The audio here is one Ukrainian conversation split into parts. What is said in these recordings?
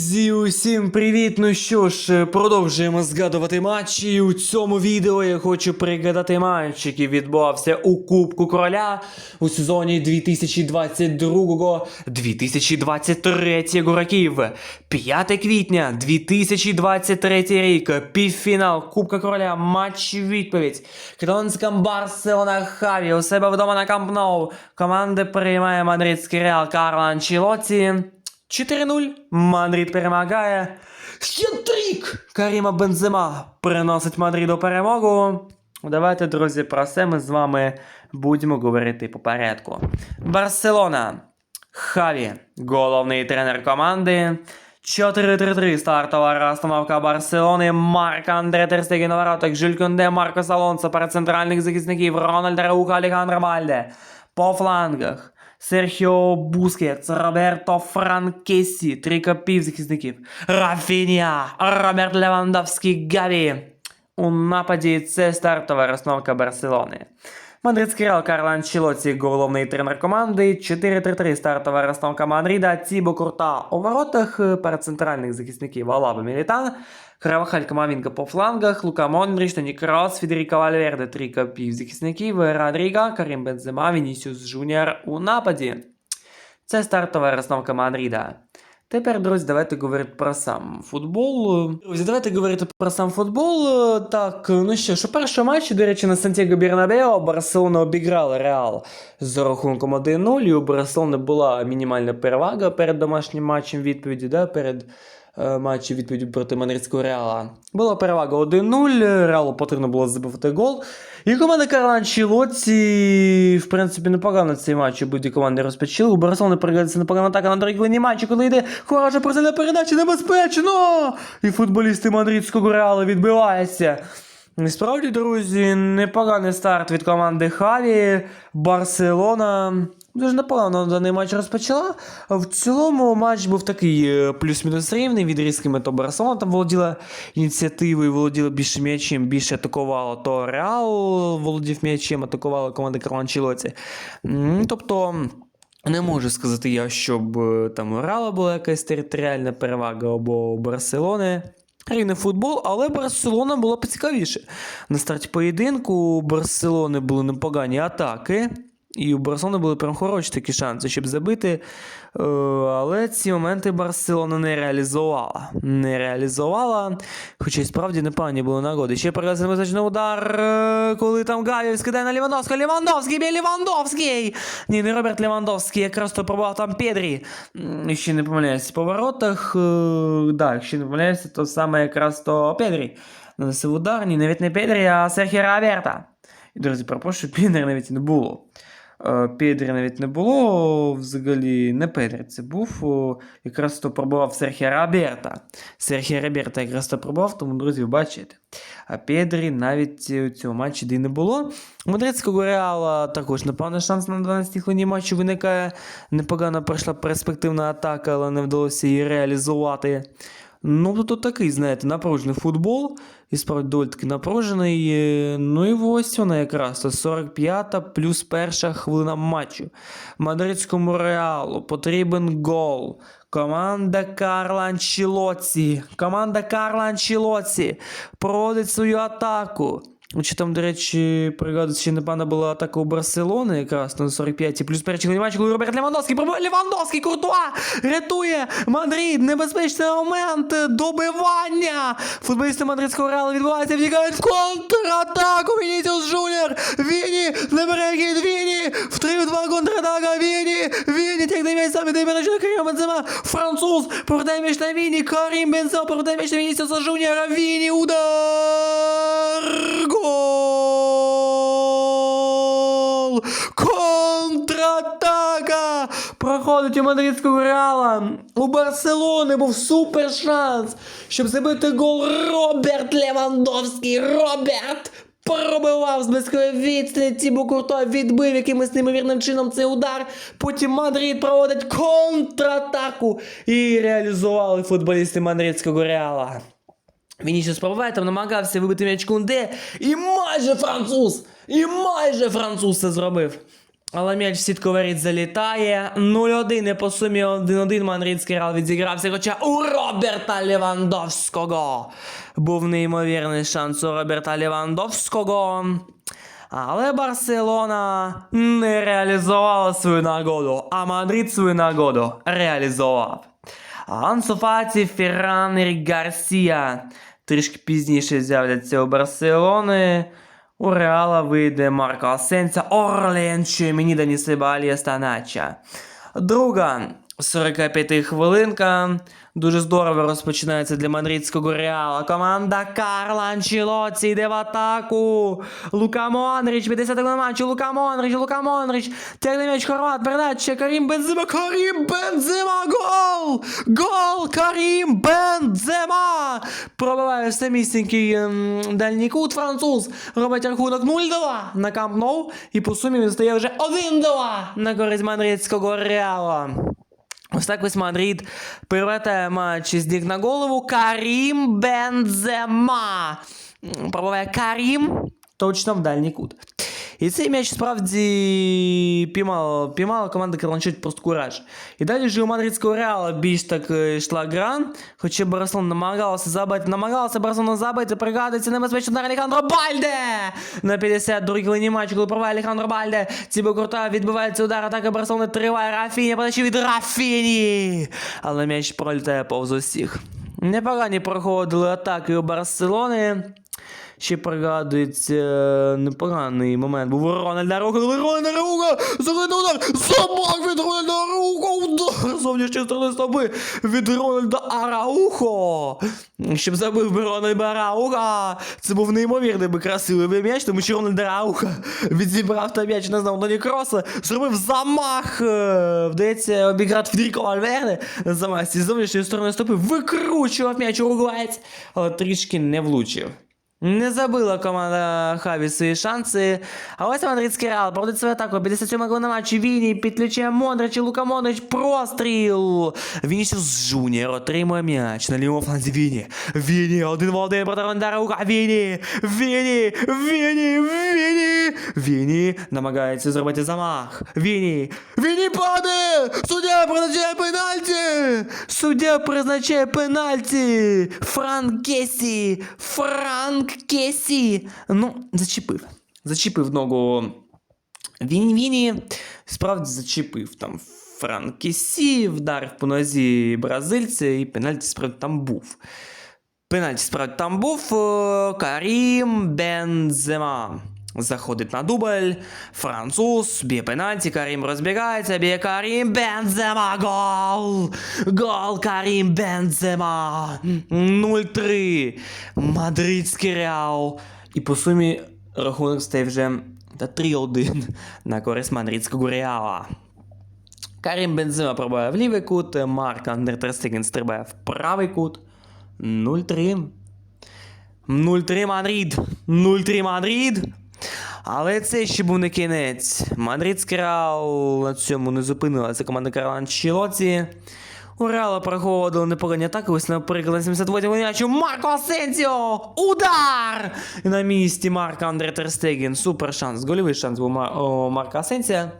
Друзі, усім привіт! Ну що ж, продовжуємо згадувати матчі. І у цьому відео я хочу пригадати матч, який відбувався у Кубку Короля у сезоні 2022-2023 років. 5 квітня 2023 рік. Півфінал Кубка Короля. Матч відповідь. Каталонська Барселона Хаві у себе вдома на Камп Ноу. Команда приймає мадридський Реал Карло Анчелоті. 4-0. Мадрид перемагає. Хітрік! Каріма Бензема приносить Мадриду перемогу. Давайте, друзі, про це ми з вами будемо говорити по порядку. Барселона. Хаві, головний тренер команди. 4-3-3 стартова розстановка Барселони. Марк Андре Терстегі на воротах, Жиль Конде, Маркос Алонсо перед центральних захисників, Рональд Рауха, Алехандро Вальде. По флангах. Серхіо Бускетс, Роберто Франкесі, три півзахисників. Рафінія, Роберт Левандовський, Гаві. У нападі це стартова розстановка Барселони. Мадридський Реал Карло Анчелоті, головний тренер команди. 4-3-3 стартова розстановка Мадрида. Тібо Курта у воротах е, центральних захисників Алаба Мілітан. Кравахаль Камавінка по флангах, Лука Мондріч, Тоні Крос, Федеріко Вальверде, три півзахисників, Родріга, Карім Бензема, Вінісіус Жуніор у нападі. Це стартова розстановка Мадрида. Тепер, друзі, давайте говорити про сам футбол. Друзі, давайте говорити про сам футбол. Так, ну що ж, у першому матчі, до речі, на Сантьяго Бернабео Барселона обіграла Реал з рахунком 1-0. І у Барселони була мінімальна перевага перед домашнім матчем відповіді, да, перед е, матчем відповіді проти Мадридського Реала. Була перевага 1-0, Реалу потрібно було забити гол. І команда Карла Анчелоті, в принципі, непогано цей матч обидві команди розпочали. У Барселони переглядається непогана атака на другій хвилині матчі, коли йде хороша прицельна передача, небезпечно! І футболісти мадридського Реала відбиваються. Справді, друзі, непоганий старт від команди Хаві. Барселона дуже непогано даний матч розпочала. В цілому матч був такий е, плюс-мінус рівний. Від різкими то Барселона там володіла ініціативою, володіла більше м'ячем, більше атакувала, то Реал володів м'ячем, атакувала команда. М, Тобто. Не можу сказати я, щоб е, там у Реала була якась територіальна перевага або у Барселони. Рівний футбол, але Барселона була поцікавіше. На старті поєдинку у Барселони були непогані атаки. І у Барселони були прям хороші такі шанси, щоб забити. Е, але ці моменти Барселона не реалізувала. Не реалізувала. Хоча й справді непогані були нагоди. Ще передається небезпечний удар, е, коли там Гавів скидає на Лівандовського. Лівандовський, бій Лівандовський! Ні, не Роберт Лівандовський, якраз то пробував там Педрі. Ще не помиляюся по воротах. Е, да, якщо не помиляюся, то саме якраз то Педрі. Наносив удар, ні, навіть не Педрі, а Серхіо Роберта. І, друзі, пропоную, Педрі навіть не було. Е, Педрі навіть не було, взагалі не Педрі це був. Якраз то пробував Серхіо Роберта. Серхіо Роберта якраз то пробував, тому, друзі, бачите. А Педрі навіть у цьому матчі де не було. Мадридського Реала також непевний шанс на 12 хвилині матчу виникає. Непогано пройшла перспективна атака, але не вдалося її реалізувати. Ну, тут такий, знаєте, напружений футбол. І справді доволі таки напружений. Ну і ось вона якраз. 45-та плюс перша хвилина матчу. Мадридському реалу потрібен гол. Команда Карла Анчелоці. Команда Карла Анчелоці проводить свою атаку. Чи там, до речі, пригадується, ще непевно була атака у Барселони якраз на 45 плюс перший матч, коли Роберт Левандовський пробує Левандовський, Куртуа рятує Мадрид, небезпечний момент добивання. Футболісти мадридського реалу відбуваються, втікають в контратаку. Вінісіус Жуніор, Віні, не перехід, Віні, в 3 2 контратака, Віні, Віні, тягне м'яч саме до перечина Каріма Бензема, француз, повертає м'яч на Віні, Карім Бензема, повертає м'яч на Вінісіуса Жуніора, Віні, удар, гол, контратака, проходить у мадридського Реала, у Барселони був супер шанс, щоб забити гол Роберт Левандовський, Роберт, Пробивав з близької відстані, Тібо Курто відбив якимось неймовірним чином цей удар. Потім Мадрид проводить контратаку і реалізували футболісти мадридського реала. Вінісіус там намагався вибити м'яч Кунде, і майже француз! І майже француз це зробив. Але м'яч в залітає. 0-1 і по сумі 1-1 Мадридський Реал відігрався. Хоча у Роберта Левандовського був неймовірний шанс у Роберта Левандовського. Але Барселона не реалізувала свою нагоду, а Мадрид свою нагоду реалізував. Ансуфаті Ферран і Гарсія трішки пізніше з'являться у Барселони. У Реала вийде Марко Асенса, Орленчо, мені Данісе Балія Станача. Друга 45 хвилинка. Дуже здорово розпочинається для мадридського Реала. Команда Карла Анчелоці йде в атаку. Лука Монріч, 50 на матчу. Лука Монріч, Лука Монріч. Тягне м'яч Хорват, передача. Карім Бензема, Карім Бензема, гол! Гол! Карім Бензема! Пробиває самісінький ем, дальній кут француз. Робить рахунок 0-2 на Камп Ноу. І по сумі він стає вже 1-2 на користь мадридського Реала. Ось так ось Мадрид привертає матч з ніг на голову. Карім Бензема. Пробиває Карім точно в дальній кут. І цей м'яч справді піймала, піймала команда Карланчуть просто кураж. І далі вже у мадридського реала більш так е, йшла гра, хоча Барселона намагалася забити, намагалася Барселона забити, пригадується небезпечно на Алехандро Бальде! На 52-й хвилині матчу, коли проває Алехандро Бальде, Цібо Курта відбивається удар, атака Барселони триває, Рафіні, подачі від Рафіні! Але м'яч пролітає повз усіх. Непогані проходили атаки у Барселони. Ще пригадується е, непоганий момент. Був Рональда коли Рональда Рука, заходить удар, замах від Рональда Рука, удар зовнішньої сторони стопи від Рональда Араухо. Щоб забив би Рональда Арауха, це був неймовірний би красивий би м'яч, тому що Рональд Арауха відзібрав та м'яч, не знав, до Кроса, зробив замах, е, вдається обіграти Федеріко Вальверде, замах зі зовнішньої сторони стопи, викручував м'яч уругваєць, але трішки не влучив. Не забила команда Хаві свої шанси. А ось Мадридський Реал проводить свою атаку. 57 хвилина матчі. Віні підключає Мондрич і Лука Мондрич. Простріл. Вінісіус Джуніор отримує м'яч на лівому фланзі Віні. Віні, один в один проти Рука. Віні, Віні, Віні, Віні. Віні намагається зробити замах. Віні, Віні падає! Суддя призначає пенальті! Суддя призначає пенальті! Франк Кесі! Франк Кесі! Ну, зачепив. Зачепив ногу Віні Віні. Справді зачепив там Франк Кесі, вдарив по нозі бразильця, і пенальті справді там був. Пенальті справді там був. Е, Карім Бензема. Заходить на дубль. Француз б'є пенальті, Карім розбігається, б'є Карім Бензема. Гол! Гол Карім Бензема. 0-3. Мадридський Реал. І по сумі рахунок стає вже 3-1 на користь мадридського Реала. Карім Бензема пробиває в лівий кут, Марк Андертерстеген стрибає в правий кут. 0-3. 0-3 Мадрид. 0-3 Мадрид. Але це ще був не кінець. Мадридський Реал на цьому не зупинилася команда Карла Анчелоті. У Реала проходили непогані атаки, ось, наприклад, на 78 м'ячу Марко Асенсіо! Удар! І на місці Марка Андре Терстеген. Супер шанс. Гольовий шанс був Мар- у Марка Асенсія.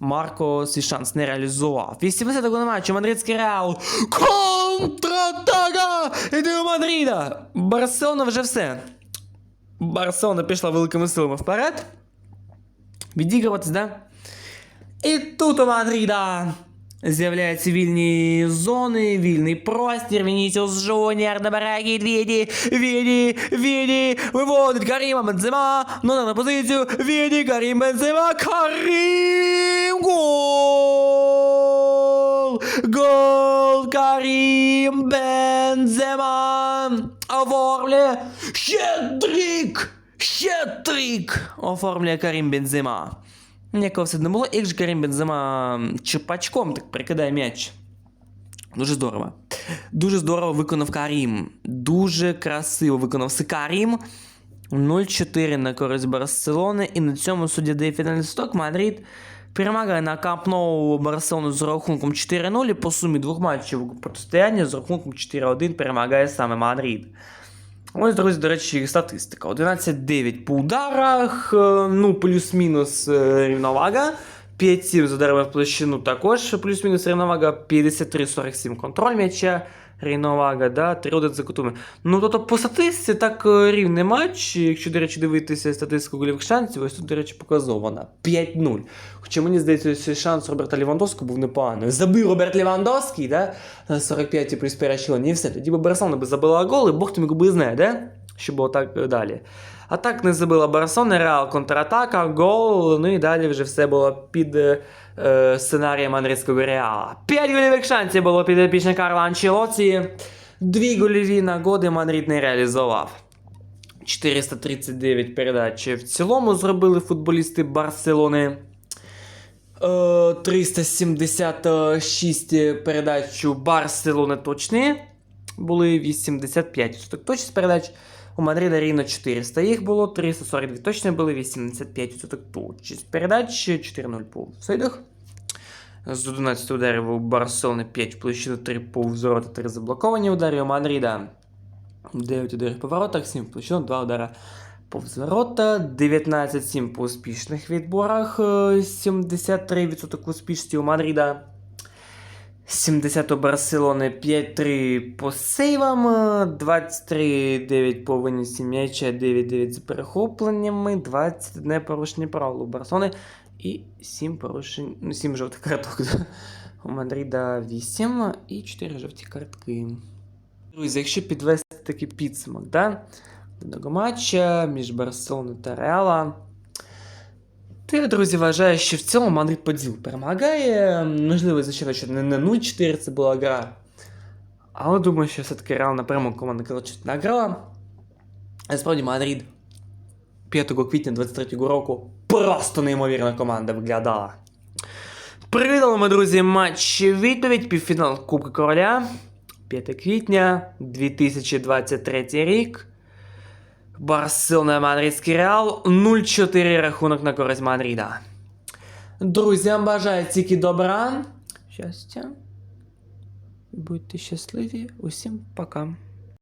Марко свій шанс не реалізував. 80 го матчу Мадридський Реал. Контратака! Іде у Мадрида! Барселона вже все. Барселона пішла великими силами вперед. Відігруватись, да? І тут у Мадрида з'являються вільні зони, вільний простір. Вінісіус Жуніор набирає хід Віні, Віні, Віні, виводить Каріма Бензема, ну на позицію, Віні, Карім Бензема, Карім, гол! Гол Карім Бензема! Оформлює Щедрик! Щедрик! Оформлює Карім Бензема. Ніякого все не було, як же Карім Бензема чепачком так прикидає м'яч. Дуже здорово. Дуже здорово виконав Карім. Дуже красиво виконав це Карім. 0-4 на користь Барселони. І на цьому суддя дає фінальний сток. Мадрид перемагає на Камп Ноу Барселону з рахунком 4-0. І по сумі двох матчів протистояння з рахунком 4-1 перемагає саме Мадрид. Ось, друзі, до речі, статистика. 11-9 по ударах, е, ну, плюс-мінус е, рівновага. 5-7 з ударами в площину також плюс-мінус рівновага, 53-47 контроль м'яча, рівновага, да, 3-1 за кутами. Ну, тобто по статистиці так е, рівний матч, якщо, до речі, дивитися статистику голівих шансів, ось тут, до речі, показована 5-0. Хоча мені здається, цей шанс Роберта Лівандовського був непоганий. Забив Роберт Лівандовський, да, на 45 плюс перечилення, і все. Тоді би Барселона би забила гол, і Бог його би знає, да? Що було так е, далі. А так не забила Барселона, Реал контратака, гол, ну і далі вже все було під е, е, сценарієм англійського Реала. П'ять гольових шансів було під епічне Карла Анчелоті. Дві гольові нагоди Мадрид не реалізував. 439 передач в цілому зробили футболісти Барселони. Е, 376 передач у Барселони точні. Були 85 точність передач. У Мадрида рівно 400 їх було, 342 точно були, 85 точність передач, 4-0 по сейдах. З 11 ударів у Барселони 5 в площину, 3 по взворота, 3 заблоковані удари. У Мадрида 9 ударів по воротах, 7 в площину, 2 удара по взворота, 19-7 по успішних відборах, е, 73% успішності у Мадрида. 70 у Барселони 5-3 по сейвам, е, 23-9 по винесі м'яча, 9-9 з перехопленнями, 21 порушення правил у Барселони і 7 порушень, ну 7 жовтих карток. У Мадрида 8 і 4 жовті картки. Друзі, якщо підвести такий підсумок, да? Даного матча між Барселоною та Реала. То я, друзі, вважаю, що в цьому Мадрид по ділу перемагає. Можливо, звичайно, що не на 0-4 це була гра. Але думаю, що все-таки Реал на перемогу команда коротше награла. А Мадрид 5 квітня 23-го року просто неймовірна команда виглядала. Привітали ми, друзі, матч відповідь, півфінал Кубка Короля. 5 квітня 2023 рік. Барселона Мадридський Реал 0-4 рахунок на користь Мадрида. Друзям бажаю тільки добра. Щастя. Будьте щасливі. Усім пока.